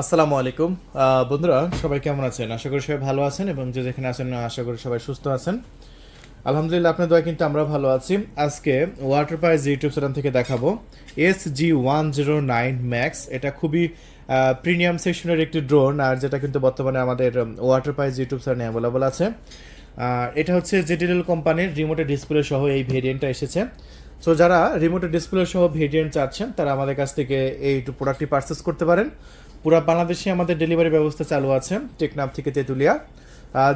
আসসালামু আলাইকুম। বন্ধুরা, সবাই কেমন আছেন? আশা করি সবাই ভালো আছেন এবং যে যেখানে আছেন, আশা করি সবাই সুস্থ আছেন। আলহামদুলিল্লাহ আপনার দোয়া কিন্তু আমরা ভালো আছি। আজকে ওয়াটার পাইজ ইউটিউব চ্যানেল থেকে দেখাবো। S G one zero nine max এটা খুবই প্রিমিয়াম সেকশনের একটি ড্রোন আর যেটা কিন্তু বর্তমানে আমাদের ওয়াটার পাইজ ইউটিউব চ্যানেলে অ্যাভেলেবল আছে। এটা হচ্ছে জেটিএল কোম্পানির রিমোটের ডিসপ্লে সহ এই ভেরিয়েন্টটা এসেছে। সো যারা রিমোটের ডিসপ্লে সহ ভেরিয়েন্ট চাচ্ছেন, তারা আমাদের কাছ থেকে এই টু প্রোডাক্টটি পারচেস করতে পারেন। পুরো বাংলাদেশে আমাদের ডেলিভারি ব্যবস্থা চালু আছে, টেকনাফ থেকে তেঁতুলিয়া।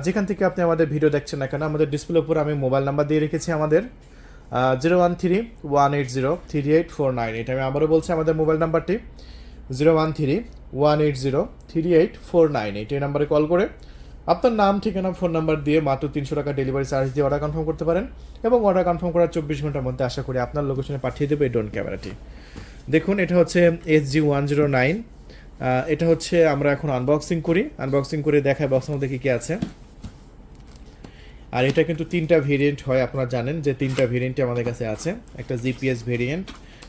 যেখান থেকে আপনি আমাদের ভিডিও দেখছেন না কেন, আমাদের ডিসপ্লে উপর আমি মোবাইল নাম্বার দিয়ে রেখেছি আমাদের। Zero one three one eight zero three eight four nine eight আমি আবারও বলছি আমাদের মোবাইল নাম্বারটি zero one three one eight zero three eight four nine eight এই নাম্বারে কল করে। আপনার নাম, ঠিকানা, ফোন নাম্বার দিয়ে মাত্র তিনশো টাকা ডেলিভারি চার্জ দিয়ে অর্ডার কনফার্ম করতে পারেন এবং অর্ডার কনফার্ম করার চব্বিশ ঘণ্টার মধ্যে আশা করি আপনার লোকেশনে পাঠিয়ে দেবে এই ড্রোন ক্যামেরাটি দেখুন, এটা হচ্ছে S G one zero nine এটা হচ্ছে আমরা এখন আনবক্সিং করি। আনবক্সিং করে দেখায় বক্সের মধ্যে কী কী আছে। আর এটা কিন্তু তিনটা ভেরিয়েন্ট হয়, আপনারা জানেন যে তিনটা ভেরিয়েন্টই আমাদের কাছে আছে। একটা জিপিএস ভেরিয়েন্ট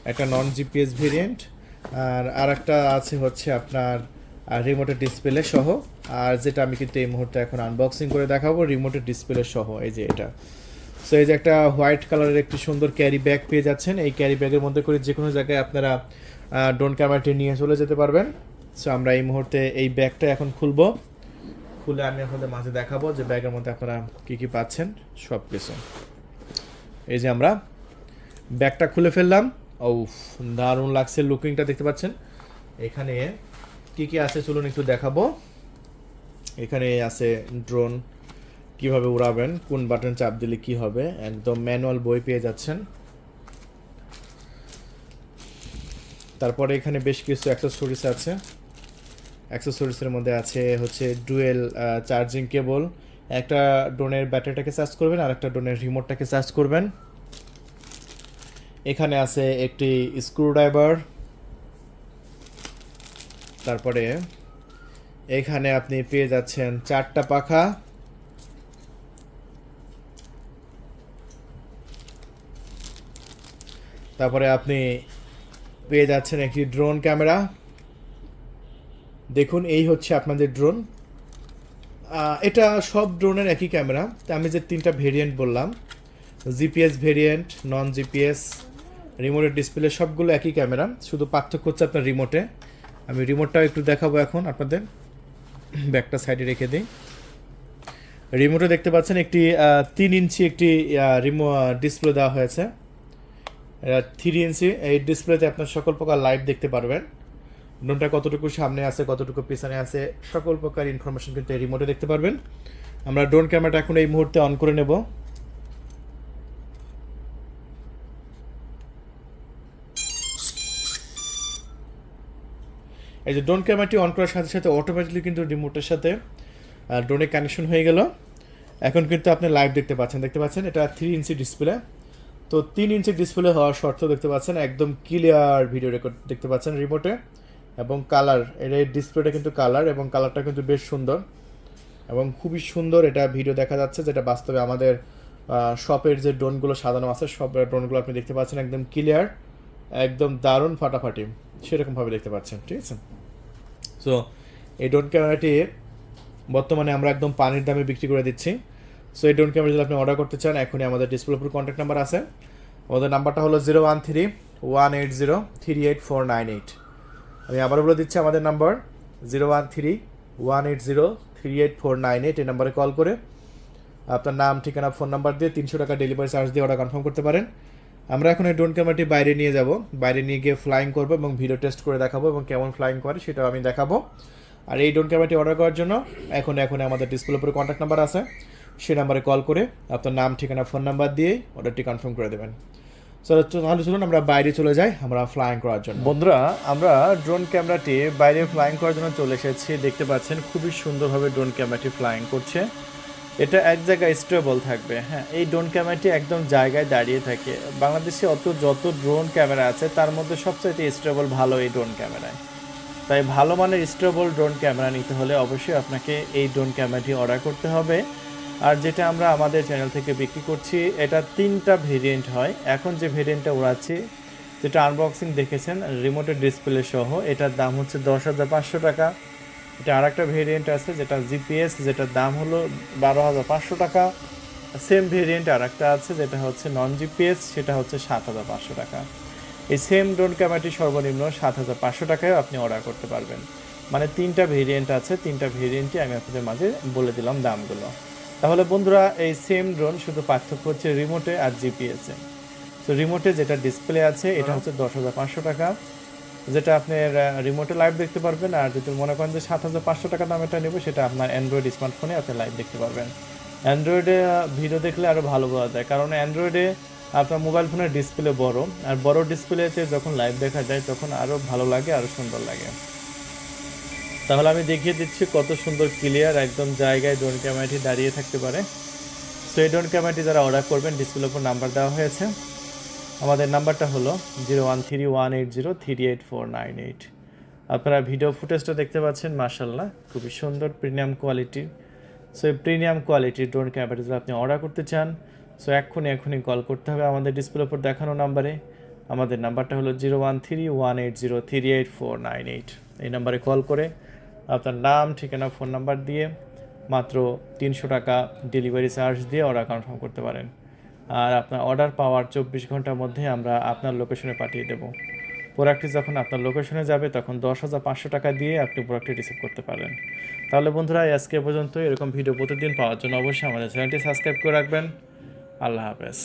একটা নন জিপিএস ভেরিয়েন্ট আর আর একটা আছে হচ্ছে আপনার রিমোটের ডিসপ্লে সহ। আর যেটা আমি কিন্তু এই মুহূর্তে এখন আনবক্সিং করে দেখাবো রিমোটের ডিসপ্লে সহ, এই যে এটা। সো এই যে একটা হোয়াইট কালারের একটি সুন্দর ক্যারি ব্যাগ পেয়ে যাচ্ছেন। এই ক্যারি ব্যাগের মধ্যে করে যে কোনো জায়গায় আপনারা ড্রোন ক্যামেরাটি নিয়ে চলে যেতে পারবেন। সো আমরা এই মুহূর্তে এই ব্যাগটা এখন খুলবো। খুলে আমি আপনাদের মাঝে দেখাবো যে ব্যাগের মধ্যে আপনারা কি কি পাচ্ছেন সব কিছু এই যে আমরা ব্যাগটা খুলে ফেললাম। ও দারুণ লাগছে লুকিংটা দেখতে পাচ্ছেন? এখানে কি কি আছে চলুন একটু দেখাবো। এখানে আছে ড্রোন কীভাবে উড়াবেন, কোন বাটন চাপ দিলে কি হবে, একদম ম্যানুয়াল বই পেয়ে যাচ্ছেন। তারপরে এখানে বেশ কিছু অ্যাক্সেসরিজ আছে। অ্যাক্সেসরিজের মধ্যে আছে হচ্ছে ডুয়েল চার্জিং কেবল একটা ড্রোনের ব্যাটারিটাকে চার্জ করবেন আর একটা ড্রোনের রিমোটটাকে চার্জ করবেন। এখানে আছে একটি স্ক্রুড্রাইভার তারপরে এখানে আপনি পেয়ে যাচ্ছেন চারটা পাখা। তারপরে আপনি পেয়ে যাচ্ছেন একটি ড্রোন ক্যামেরা। দেখুন, এই হচ্ছে আপনাদের ড্রোন। এটা সব ড্রোনের একই ক্যামেরা। তা আমি যে তিনটা ভেরিয়েন্ট বললাম, জিপিএস ভেরিয়েন্ট নন জিপিএস রিমোটের ডিসপ্লে সবগুলো একই ক্যামেরা। শুধু পার্থক্য হচ্ছে আপনার রিমোটে আমি রিমোটটাও একটু দেখাবো এখন আপনাদের। ব্যাকটা সাইডে রেখে দিই। রিমোটে দেখতে পাচ্ছেন একটি তিন ইঞ্চি একটি রিমো ডিসপ্লে দেওয়া হয়েছে। Three inch. এই ডিসপ্লেতে আপনার সকল প্রকার লাইভ দেখতে পারবেন। ড্রোনটা কতটুকু সামনে আছে, কতটুকু পিছনে আছে, সকল প্রকার ইনফরমেশন কিন্তু এই রিমোটে দেখতে পারবেন। আমরা ড্রোন ক্যামেরাটা এখন এই মুহূর্তে অন করে নেব। এই যে ড্রোন ক্যামেরাটি অন করার সাথে সাথে অটোমেটিকলি কিন্তু রিমোটের সাথে ড্রোনে কানেকশন হয়ে গেল। এখন কিন্তু আপনি লাইভ দেখতে পাচ্ছেন। দেখতে পাচ্ছেন, এটা থ্রি ইঞ্চি ডিসপ্লে তো তিন ইঞ্চি ডিসপ্লে হওয়ার শর্ত দেখতে পাচ্ছেন, একদম ক্লিয়ার ভিডিও রেকর্ড দেখতে পাচ্ছেন রিমোটে এবং কালারের ডিসপ্লেটা কিন্তু কালার এবং কালারটা কিন্তু বেশ সুন্দর। এবং খুবই সুন্দর এটা ভিডিও দেখা যাচ্ছে, যেটা বাস্তবে আমাদের শপের যে ড্রোনগুলো সাজানো আছে, সব ড্রোনগুলো আপনি দেখতে পাচ্ছেন, একদম ক্লিয়ার একদম দারুণ ফাটাফাটি। সেরকমভাবে দেখতে পাচ্ছেন, ঠিক আছে? সো এই ড্রোন ক্যামেরাটি বর্তমানে আমরা একদম পানির দামে বিক্রি করে দিচ্ছি। সো এই ড্রোন ক্যামেরা যদি আপনি অর্ডার করতে চান, এখনই আমাদের ডিসপ্লে উপর কন্ট্যাক্ট নাম্বার আছে। আমাদের নাম্বারটা হলো zero one three one eight zero three eight four nine eight আমি আবারও বলে দিচ্ছি আমাদের number zero one three one eight zero three eight four nine eight এই নাম্বারে কল করে আপনার নাম, ঠিকানা ফোন নাম্বার দিয়ে তিনশো টাকা ডেলিভারি চার্জ দিয়ে অর্ডার কনফার্ম করতে পারেন। আমরা এখন এই ড্রোন ক্যামেরাটি বাইরে নিয়ে যাব। বাইরে নিয়ে গিয়ে ফ্লাইং করব এবং ভিডিও টেস্ট করে দেখাবো এবং কেমন ফ্লাইং করে সেটাও আমি দেখাবো। আর এই ড্রোন ক্যামেরাটি অর্ডার করার জন্য এখন এখন আমাদের ডিসপ্লে উপরে কন্ট্যাক্ট নাম্বার আছে। সেই নাম্বারে কল করে আপনার নাম, ঠিকানা ফোন নাম্বার দিয়ে অর্ডারটি কনফার্ম করে দেবেন। তাহলে চলুন আমরা বাইরে চলে যাই আমরা ফ্লাইং করার জন্য। বন্ধুরা, আমরা ড্রোন ক্যামেরাটি বাইরে ফ্লাইং করার জন্য চলে এসেছি। দেখতে পাচ্ছেন খুবই সুন্দরভাবে ড্রোন ক্যামেরাটি ফ্লাইং করছে। এটা এক জায়গায় স্টেবল থাকবে হ্যাঁ। এই ড্রোন ক্যামেরাটি একদম জায়গায় দাঁড়িয়ে থাকে। বাংলাদেশে অত যত ড্রোন ক্যামেরা আছে, তার মধ্যে সবচাইতে স্টেবল ভালো এই ড্রোন ক্যামেরায়। তাই ভালো মানের স্টেবল ড্রোন ক্যামেরা নিতে হলে অবশ্যই আপনাকে এই ড্রোন ক্যামেরাটি অর্ডার করতে হবে। আর যেটা আমরা আমাদের চ্যানেল থেকে বিক্রি করছি, এটা তিনটা ভেরিয়েন্ট হয়। এখন যে ভেরিয়েন্টটা উড়াচ্ছি, যেটা আনবক্সিং দেখেছেন রিমোটের ডিসপ্লে সহ, এটার দাম হচ্ছে দশ হাজার পাঁচশো টাকা। এটা আর একটা ভেরিয়েন্ট আছে যেটা জিপিএস যেটার দাম হলো বারো হাজার পাঁচশো টাকা। সেম ভেরিয়েন্ট আর একটা আছে যেটা হচ্ছে নন জিপিএস সেটা হচ্ছে সাত হাজার পাঁচশো টাকা। এই সেম ড্রোন ক্যামেরাটি সর্বনিম্ন সাত হাজার পাঁচশো টাকায় আপনি অর্ডার করতে পারবেন। মানে তিনটা ভেরিয়েন্ট আছে তিনটা ভেরিয়েন্টই আমি আপনাদের মাঝে বলে দিলাম দামগুলো। তাহলে বন্ধুরা এই সেম ড্রোন শুধু পার্থক্য হচ্ছে রিমোটে আর জিপিএসে তো রিমোটে যেটা ডিসপ্লে আছে এটা হচ্ছে দশ হাজার পাঁচশো টাকা। যেটা আপনার রিমোটে লাইভ দেখতে পারবেন, আর যদি মনে করেন যে সাত হাজার পাঁচশো টাকা দাম এটা নেব, সেটা আপনার অ্যান্ড্রয়েড স্মার্টফোনে আপনি লাইভ দেখতে পারবেন। অ্যান্ড্রয়েডে ভিডিও দেখলে আরও ভালো বোঝা যায়, কারণ অ্যান্ড্রয়েডে আপনার মোবাইল ফোনের ডিসপ্লে বড়, আর বড় ডিসপ্লেতে যখন লাইভ দেখা যায়, তখন আরও ভালো লাগে আরও সুন্দর লাগে। তাহলে আমি দেখিয়ে দিচ্ছি কত সুন্দর ক্লিয়ার একদম জায়গায় ড্রোন ক্যামেরাটি দাঁড়িয়ে থাকতে পারে। সো এই ড্রোন ক্যামেরাটি যারা অর্ডার করবেন ডিসপ্লের উপর নাম্বার দেওয়া হয়েছে। আমাদের নাম্বারটা হলো zero one three one eight zero three eight four nine eight. আপনারা ভিডিও ফুটেজটা দেখতে পাচ্ছেন মার্শাল্লাহ খুবই সুন্দর প্রিমিয়াম কোয়ালিটির। সো এই প্রিমিয়াম কোয়ালিটির ড্রোন ক্যামেরাটি যদি আপনি অর্ডার করতে চান সো এক্ষুনি এখনই কল করতে হবে আমাদের ডিসপ্লের উপর দেখানো নাম্বারে। আমাদের নাম্বারটা হলো zero one three one eight zero three eight four nine eight. এই নাম্বারে কল করে আপনার নাম, ঠিকানা ফোন নাম্বার দিয়ে মাত্র তিনশো টাকা ডেলিভারি চার্জ দিয়ে অর্ডার কনফার্ম করতে পারেন। আর আপনার অর্ডার পাওয়ার চব্বিশ ঘণ্টার মধ্যে আমরা আপনার লোকেশনে পাঠিয়ে দেব। প্রোডাক্টটি যখন আপনার লোকেশনে যাবে, তখন দশ হাজার পাঁচশো টাকা দিয়ে আপনি প্রোডাক্টটি রিসিভ করতে পারেন তাহলে বন্ধুরা আজকে পর্যন্ত এরকম ভিডিও প্রতিদিন পাওয়ার জন্য অবশ্যই আমাদের চ্যানেলটি সাবস্ক্রাইব করে রাখবেন। আল্লাহ হাফেজ।